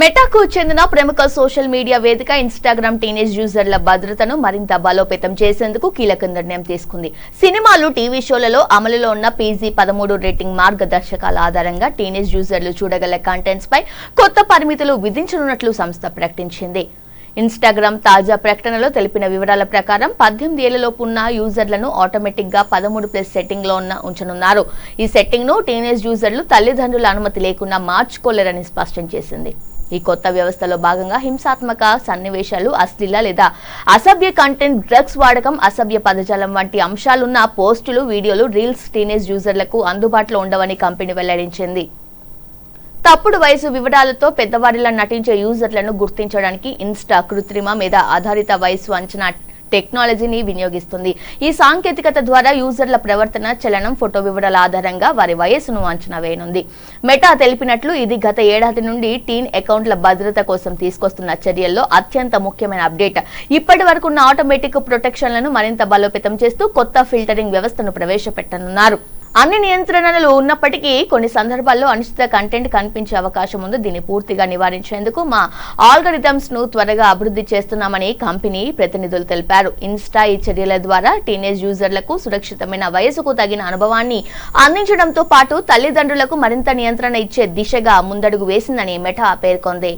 మెటాకు చెందిన ప్రముఖ social media వేదిక ఇన్స్టాగ్రామ్ టీనేజ్ యూజర్ల భద్రతను మరింత బలోపేతం చేసేందుకు కీలక నిర్ణయం తీసుకుంది. సినిమాలు టీవీ షోలలో అమలులో ఉన్న పీజీ పదమూడు రేటింగ్ మార్గదర్శకాల ఆధారంగా టీనేజ్ యూజర్లు చూడగల కంటెంట్స్ పై కొత్త పరిమితులు విధించనున్నట్లు సంస్థ ప్రకటించింది. ఇన్స్టాగ్రామ్ తాజా ప్రకటనలో తెలిపిన వివరాల ప్రకారం పద్దెనిమిది ఏళ్ళలోపు ఉన్న యూజర్లను ఆటోమేటిక్గా పదమూడు ప్లస్ సెట్టింగ్లో ఉన్న ఉంచనున్నారు. ఈ సెట్టింగ్ను టీనేజ్ యూజర్లు తల్లిదండ్రుల అనుమతి లేకుండా మార్చుకోలేరని స్పష్టం చేసింది. ఈ కొత్త వ్యవస్థలో భాగంగా హింసాత్మక సన్నివేశాలు అశ్లీల లేదా అసభ్య కంటెంట్ డ్రగ్స్ వాడకం అసభ్య పదజాలం వంటి అంశాలున్న పోస్టులు వీడియోలు రీల్స్ టీనేజ్ యూజర్లకు అందుబాటులో ఉండవని కంపెనీ వెల్లడించింది. తప్పుడు వయసు వివరాలతో పెద్దవారిలా నటించే యూజర్లను గుర్తించడానికి ఇన్స్టా కృత్రిమ మీద ఆధారిత వయసు అంచనా టెక్నాలజీని వినియోగిస్తుంది. ఈ సాంకేతికత ద్వారా యూజర్ల ప్రవర్తన చలనం ఫోటో వివరాల ఆధారంగా వారి వయస్సును అంచనా వేయనుంది. మెటా తెలిపినట్లు ఇది గత ఏడాది నుండి టీన్ అకౌంట్ల భద్రత కోసం తీసుకొస్తున్న చర్యల్లో అత్యంత ముఖ్యమైన అప్డేట్. ఇప్పటి వరకు ఉన్న ఆటోమేటిక్ ప్రొటెక్షన్లను మరింత బలోపేతం చేస్తూ కొత్త ఫిల్టరింగ్ వ్యవస్థను ప్రవేశపెట్టనున్నారు. అన్ని నియంత్రణలు ఉన్నప్పటికీ కొన్ని సందర్భాల్లో అనిశ్చిత కంటెంట్ కనిపించే అవకాశం ఉంది. దీన్ని పూర్తిగా నివారించేందుకు మా ఆల్గరిథమ్స్ను త్వరగా అభివృద్ధి చేస్తున్నామని కంపెనీ ప్రతినిధులు తెలిపారు. ఇన్స్టా ఈ చర్యల ద్వారా టీనేజ్ యూజర్లకు సురక్షితమైన వయసుకు తగిన అనుభవాన్ని అందించడంతో పాటు తల్లిదండ్రులకు మరింత నియంత్రణ ఇచ్చే దిశగా ముందడుగు వేసిందని మెటా పేర్కొంది.